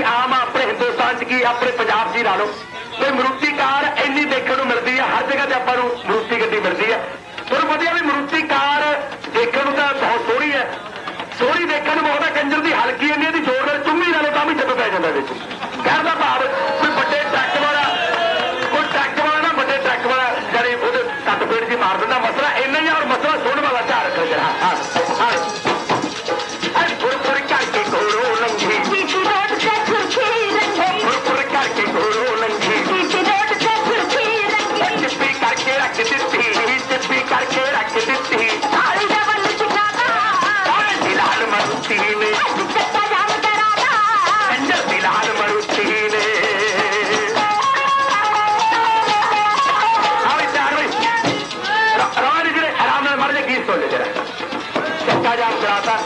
कोई आम अपने हिंदुस्तान च की अपने ਪੰਜਾਬ 'ਚ ਹੀ ਲਾ ਲਓ। ਤੇ ਮਰੂਤੀ ਕਾਰ ਇੰਨੀ ਦੇਖਣ ਨੂੰ ਮਿਲਦੀ ਹੈ ਹਰ ਜਗ੍ਹਾ ਤੇ ਆਪਾਂ ਨੂੰ ਮਰੂਤੀ ਗੱਡੀ ਮਿਲਦੀ ਹੈ ਪਰ ਵਧੀਆ ਵੀ ਮਰੂਤੀ ਕਾਰ ਦੇਖਣ ਨੂੰ ਤਾਂ ਬਹੁਤ ਸੋਹਣੀ ਹੈ ਸੋਹਣੀ ਦੇਖਣ ਨੂੰ ਬਹੁਤ ਹੈ ਕੰਜਰ ਦੀ ਹਲਕੀ மறுத்தீனே கண்டத்தில் ஆடு மறுத்தீனே ராணுகிற ராம சொல்லுகிறேன் சட்டாஜாம் பிராத்தா